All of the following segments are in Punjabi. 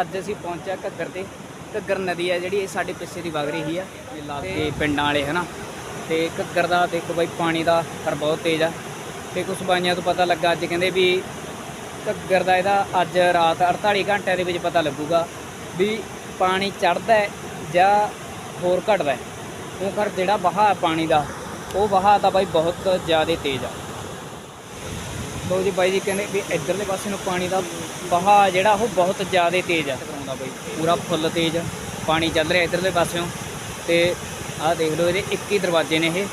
ਅੱਜ ਅਸੀਂ ਪਹੁੰਚਿਆ ਘੱਗਰ ਤੇ। ਘੱਗਰ ਨਦੀ ਆ ਜਿਹੜੀ, ਇਹ ਸਾਡੇ ਪਿੱਛੇ ਦੀ ਵਗ ਰਹੀ ਆ। ਇਹ ਲਾਗੇ ਪਿੰਡਾਂ ਵਾਲੇ, ਹਨਾ? ਤੇ ਘੱਗਰ ਦਾ ਦੇਖੋ ਬਾਈ ਪਾਣੀ ਦਾ ਕਰ ਬਹੁਤ ਤੇਜ਼ ਆ। ਤੇ ਕੁਝ ਬਾਈਆਂ ਤੋਂ ਪਤਾ ਲੱਗਾ, ਅੱਜ ਕਹਿੰਦੇ ਵੀ ਘੱਗਰ ਦਾ ਇਹਦਾ ਅੱਜ ਰਾਤ 48 ਘੰਟਿਆਂ ਦੇ ਵਿੱਚ ਪਤਾ ਲੱਗੂਗਾ ਵੀ ਪਾਣੀ ਚੜਦਾ ਜਾਂ ਹੋਰ ਘਟਦਾ ਉਹ ਕਰ ਜਿਹੜਾ ਵਹਾਅ ਪਾਣੀ ਦਾ, ਉਹ ਵਹਾਅ ਤਾਂ ਬਾਈ ਬਹੁਤ ਜ਼ਿਆਦਾ ਤੇਜ਼ ਆ। ਲੋ ਜੀ ਬਾਈ ਜੀ ਕਹਿੰਦੇ ਵੀ ਇਧਰਲੇ ਪਾਸੇ ਨੂੰ ਪਾਣੀ ਦਾ ਵਹਾਅ ਜਿਹੜਾ ਉਹ ਬਹੁਤ ਜ਼ਿਆਦਾ ਤੇਜ਼ ਆ। ਕਰਾਉਂਦਾ ਬਾਈ। ਪੂਰਾ ਫੁੱਲ ਤੇਜ਼ ਪਾਣੀ ਚੱਲ ਰਿਹਾ ਇਧਰਲੇ ਪਾਸਿਓਂ। ਤੇ ਆਹ ਦੇਖ ਲਓ ਇਹਦੇ 21 ਦਰਵਾਜ਼ੇ ਨੇ ਇਹ।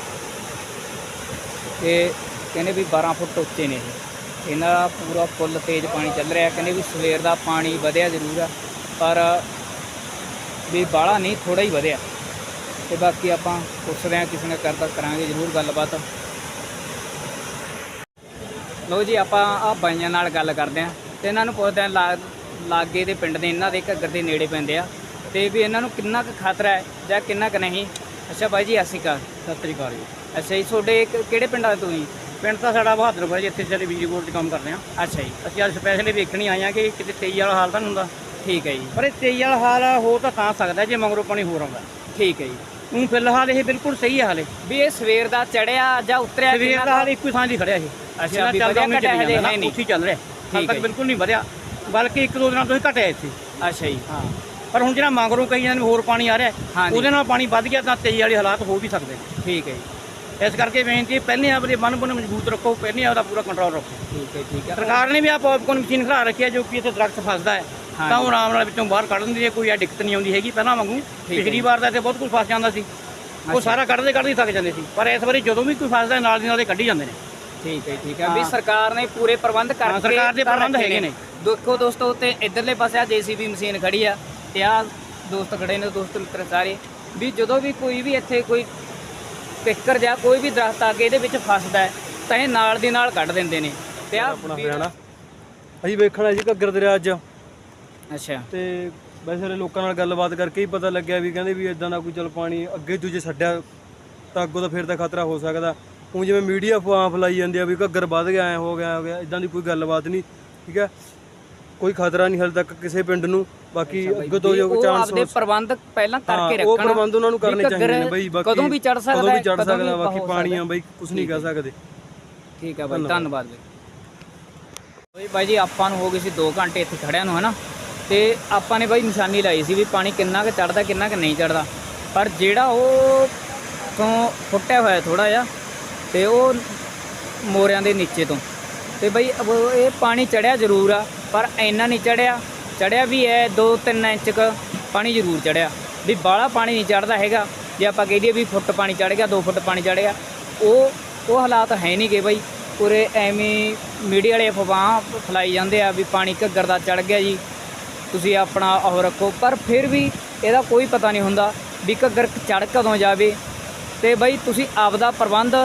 ਤੇ ਕਹਿੰਦੇ ਵੀ 12 ਫੁੱਟ ਉੱਚੇ ਨੇ ਇਹ। ਇਹਨਾਂ ਦਾ ਪੂਰਾ ਫੁੱਲ ਤੇਜ਼ ਪਾਣੀ ਚੱਲ ਰਿਹਾ। ਕਹਿੰਦੇ ਵੀ ਸਵੇਰ ਦਾ ਪਾਣੀ ਵਧਿਆ ਜ਼ਰੂਰ ਆ। ਪਰ ਵੀ ਬਾਹਲਾ ਨਹੀਂ ਥੋੜਾ ਹੀ ਵਧਿਆ। ਤੇ ਬਾਕੀ ਆਪਾਂ ਪੁੱਛਦੇ ਹਾਂ ਕਿਸੇ ਨੇ ਕਰਦਾ ਕਰਾਂਗੇ ਜ਼ਰੂਰ ਗੱਲਬਾਤ। ਲੋ ਜੀ ਆਪਾਂ ਆ ਬਾਈਆਂ ਨਾਲ ਗੱਲ ਕਰਦੇ ਆ ਤੇ ਇਹਨਾਂ ਨੂੰ ਪੁੱਛਦੇ ਆ ਲਾ- ਲਾਗੇ ਦੇ ਪਿੰਡ ਦੇ ਇਹਨਾਂ ਦੇ ਘੱਗਰ ਦੇ ਨੇੜੇ ਪੈਂਦੇ ਆ ਤੇ ਵੀ ਇਹਨਾਂ ਨੂੰ ਕਿੰਨਾ ਕੁ ਖਤਰਾ ਹੈ ਜਾਂ ਕਿੰਨਾ ਕੁ ਨਹੀਂ? ਅੱਛਾ ਬਾਈ ਜੀ ਅਸੀਂ ਕਾ ਸਤਿ ਸ੍ਰੀ ਅਕਾਲ ਜੀ। ਅੱਛਾ ਜੀ ਤੁਹਾਡੇ ਕ- ਕਿਹੜੇ ਪਿੰਡਾਂ ਦੇ ਤੁਸੀਂ? ਪਿੰਡ ਤਾਂ ਸਾਡਾ ਬਹਾਦਰਪੁਰ ਜੀ ਇੱਥੇ ਸਾਡੇ ਬਿਜਲੀ ਬੋਰਡ 'ਚ ਕੰਮ ਕਰਦੇ ਆ ਅੱਛਾ ਜੀ। ਅਸੀਂ ਅੱਜ ਸਪੈਸ਼ਲੀ ਵੇਖਣੀ ਆਏ ਆ ਕਿ ਕਿਤੇ ਤੇਈ ਵਾਲਾ ਹਾਲ ਤਾਂ ਨਹੀਂ ਹੁੰਦਾ। ਠੀਕ ਹੈ ਜੀ। ਪਰ ਇਹ ਤੇਈ ਵਾਲਾ ਹਾਲ ਹੋ ਤਾਂ ਤਾਂ ਸਕਦਾ ਜੇ ਮਗਰੋਂ ਪਾਣੀ ਹੋਰ ਆਉਂਦਾ। ਠੀਕ ਹੈ ਜੀ। ਹੁਣ ਫਿਲਹਾਲ ਇਹ ਬਿਲਕੁਲ ਸਹੀ ਹੈ ਹਾਲੇ। ਵੀ ਇਹ ਸਵੇਰ ਦਾ ਚੜਿਆ ਜਾਂ ਉਤਰਿਆ ਸਵੇਰ ਦਾ ਹਾਲ ਇੱਕੋ ਥਾਂ 'ਤੇ ਖੜਿਆ ਇਹ। ਅੱਛਾ, ਵੀ ਚੱਲਦਾ ਵਧਿਆ ਘਟਿਆ ਜਾਂਦਾ। ਹੈ ਨਹੀਂ। ਉੱਥੇ ਚੱਲ ਰਿਹਾ। ਹਾਲ ਤੱਕ ਬਿਲਕੁਲ ਨਹੀਂ ਵਧਿਆ। ਬਲਕਿ ਇੱਕ ਦੋ ਦਿਨਾਂ ਤੋਂ ਹੀ ਘਟਿਆ ਇੱਥੇ। ਅੱਛਾ ਜੀ। ਹਾਂ। ਪਰ ਹੁਣ ਜਿਹੜਾ ਮਗਰੋਂ ਕਈ ਜਾਂਦੇ ਹੋਰ ਪਾਣੀ ਆ ਰਿਹਾ ਹਾਂਜੀ। ਉਹਦੇ ਨਾਲ ਪਾਣੀ ਵੱਧ ਗਿਆ ਤਾਂ ਤੇਈ ਵਾਲੇ ਹਾਲਾਤ ਹੋ ਵੀ ਸਕਦੇ ਨੇ। ਠੀਕ ਹੈ ਜੀ। ਇਸ ਕਰਕੇ ਬੇਨਤੀ ਪਹਿਲੇ ਆਪਣੇ ਬੰਨ ਬੰਨ ਮਜ਼ਬੂਤ ਰੱਖੋ ਪਹਿਲੇ ਆਪਦਾ ਪੂਰਾ ਕੰਟਰੋਲ ਰੱਖੋ ਠੀਕ ਹੈ ਠੀਕ ਹੈ ਸਰਕਾਰ ਨੇ ਵੀ ਆ ਪੌਪਕੌਰਨ ਮਸ਼ੀਨ ਖੜਾ ਰੱਖੀ ਹੈ ਜੋ ਕਿ ਇੱਥੇ ਦਰਖਤ ਫਸਦਾ ਹੈ। ਤਾਂ ਉਹ ਆਰਾਮ ਨਾਲ ਵਿੱਚੋਂ ਬਾਹਰ ਕੱਢ ਦਿੰਦੀ ਹੈ ਕੋਈ ਆ ਦਿੱਕਤ ਨਹੀਂ ਆਉਂਦੀ ਹੈਗੀ ਪਹਿਲਾਂ ਵਾਂਗੂ ਪਿਛਲੀ। ਵਾਰ ਤਾਂ ਇੱਥੇ ਬਹੁਤ ਕੁਝ ਫਸ ਜਾਂਦਾ ਸੀ। ਉਹ ਸਾਰਾ ਕੱਢਦੇ ਕੱਢਦੇ ਥੱਕ ਜਾਂਦੇ ਸੀ ਪਰ ਇਸ ਵਾਰੀ ਜਦੋਂ ਵੀ ਕੋਈ ਫਸਦਾ ਨਾਲ ਦੀ ਨਾਲ ਕੱਢੀ ਜਾਂਦੇ ਨੇ ਠੀਕ ਹੈ ਠੀਕ ਹੈ ਵੀ। ਸਰਕਾਰ ਨੇ ਪੂਰੇ ਪ੍ਰਬੰਧ ਕਰਕੇ ਸਰਕਾਰ ਦੇ ਪ੍ਰਬੰਧ ਹੈਗੇ ਨੇ। ਦੇਖੋ ਦੋਸਤੋ ਤੇ ਇਧਰਲੇ ਪਾਸੇ ਆ ਜੀਸੀਬੀ ਮਸ਼ੀਨ ਖੜੀ ਆ ਤੇ ਆ ਦੋਸਤ ਖੜੇ ਨੇ ਦੋਸਤ ਮਿੱਤਰ ਸਾਰੇ ਵੀ ਜਦੋਂ ਵੀ ਕੋਈ ਵੀ ਇੱਥੇ ਕੋਈ ਪਿੱਕਰ ਜਾਂ ਕੋਈ ਵੀ ਦਰਖਤ ਆ ਕੇ ਇਹਦੇ ਵਿੱਚ ਫਸਦਾ ਹੈ ਤਾਂ ਇਹ ਨਾਲ ਦੀ ਨਾਲ ਕੱਢ ਦਿੰਦੇ ਨੇ। ਤੇ ਆ ਆਪਣਾ ਹਰਿਆਣਾ। ਅਸੀਂ ਵੇਖਣਾ ਜੀ ਘੱਗਰ ਦਰਿਆ ਅੱਜ। ਅੱਛਾ। ਤੇ ਵੈਸੇ ਸਾਰੇ ਲੋਕਾਂ ਨਾਲ ਗੱਲਬਾਤ ਕਰਕੇ ਹੀ ਪਤਾ ਲੱਗਿਆ ਵੀ ਕਹਿੰਦੇ ਵੀ ਇਦਾਂ ਦਾ ਕੋਈ ਚਲ ਪਾਣੀ ਅੱਗੇ ਦੂਜੇ ਛੱਡਿਆ ਤਾਂ ਅੱਗੋਂ ਤਾਂ ਫਿਰ ਤਾਂ ਖਤਰਾ ਹੋ ਸਕਦਾ। ਹੁਣ ਜਿਵੇਂ ਮੀਡੀਆ ਫੁਆਂ ਫਲਾਈ ਜਾਂਦੀ ਆ ਵੀ ਘੱਗਰ ਵੱਧ ਗਿਆ ਐ ਹੋ ਗਿਆ ਹੋ ਗਿਆ ਇਦਾਂ ਦੀ ਕੋਈ ਗੱਲਬਾਤ ਨਹੀਂ ਠੀਕ ਹੈ? ਕੋਈ ਖਤਰਾ ਨਹੀਂ ਹਲ ਤੱਕ ਕਿਸੇ ਪਿੰਡ ਨੂੰ ਬਾਕੀ ਅੱਗੇ ਤੋਂ ਜੋ ਉਹ ਚਾਂਸ ਆਪਦੇ ਪ੍ਰਬੰਧ ਪਹਿਲਾਂ ਕਰਕੇ ਉਹ ਰੱਖਣਾ। ਪ੍ਰਬੰਧ ਉਹਨਾਂ ਨੂੰ ਕਰਨੇ ਚਾਹੀਦੇ ਨੇ ਬਈ ਬਾਕੀ ਕਦੋਂ ਵੀ ਚੜ ਸਕਦਾ ਕਦੋਂ ਵੀ ਚੜ ਸਕਦਾ ਬਾਕੀ ਹੋ ਪਾਣੀ ਆ ਸਕਦਾ। ਬਈ ਕੁਝ ਨਹੀਂ ਕਹਿ ਸਕਦੇ। ਠੀਕ ਹੈ ਬਾਈ ਧੰਨਵਾਦ। ਬਾਈ। ਬਈ ਬਾਈ ਜੀ ਆਪਾਂ ਨੂੰ ਹੋ ਗਏ ਸੀ 2 ਘੰਟੇ ਇੱਥੇ ਖੜਿਆਂ ਨੂੰ ਹਨਾ? ਤੇ ਆਪਾਂ ਨੇ ਬਾਈ ਨਿਸ਼ਾਨੀ ਲਾਈ ਸੀ ਵੀ ਪਾਣੀ ਕਿੰਨਾ ਕੁ ਚੜਦਾ ਕਿੰਨਾ ਕੁ ਨਹੀਂ ਚੜਦਾ ਪਰ ਜਿਹੜਾ ਉਹ ਤੋਂ ਫੁੱਟਿਆ ਹੋਇਆ ਥੋੜਾ ਜਿਹਾ ਤੇ ਉਹ ਮੋਰਿਆਂ ਦੇ ਨੀਚੇ ਤੋਂ। ਤੇ ਬਈ ਇਹ ਪਾਣੀ ਚੜਿਆ ਜ਼ਰੂਰ ਆ। ਪਰ ਇੰਨਾ ਨਹੀਂ ਚੜਿਆ। ਚੜਿਆ ਵੀ ਹੈ 2-3 ਇੰਚ ਕ ਪਾਣੀ ਜ਼ਰੂਰ ਚੜਿਆ। ਵੀ ਬਾਹਲਾ ਪਾਣੀ ਨਹੀਂ ਚੜਦਾ ਹੈਗਾ। ਜੇ ਆਪਾਂ ਕਹਿ ਦਈਏ ਵੀ ਫੁੱਟ ਪਾਣੀ ਚੜ ਗਿਆ 2 ਫੁੱਟ ਪਾਣੀ ਚੜ ਗਿਆ। ਉਹ ਉਹ ਹਾਲਾਤ ਹੈ ਨਹੀਂ ਗਏ ਬਈ। ਪੂਰੇ ਐਵੇਂ ਮੀਡੀਆ ਵਾਲੇ ਅਫਵਾਹ ਫਲਾਈ ਜਾਂਦੇ ਆ ਵੀ ਪਾਣੀ ਘੱਗਰ ਦਾ ਚੜ ਗਿਆ ਜੀ। ਤੁਸੀਂ ਆਪਣਾ ਉਹ ਰੱਖੋ। ਪਰ ਫਿਰ ਵੀ ਇਹਦਾ ਕੋਈ ਪਤਾ ਨਹੀਂ ਹੁੰਦਾ ਵੀ ਘੱਗਰ ਚੜ ਕਦੋਂ ਜਾਵੇ। ਤੇ ਬਈ ਤੁਸੀਂ ਆਪਦਾ ਪ੍ਰਬੰਧ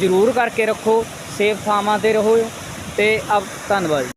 ਜ਼ਰੂਰ ਕਰਕੇ ਰੱਖੋ। ਸੇਫ ਥਾਵਾਂ ਤੇ ਰਹੋ। ਤੇ ਆਪ ਧੰਨਵਾਦ ਜੀ।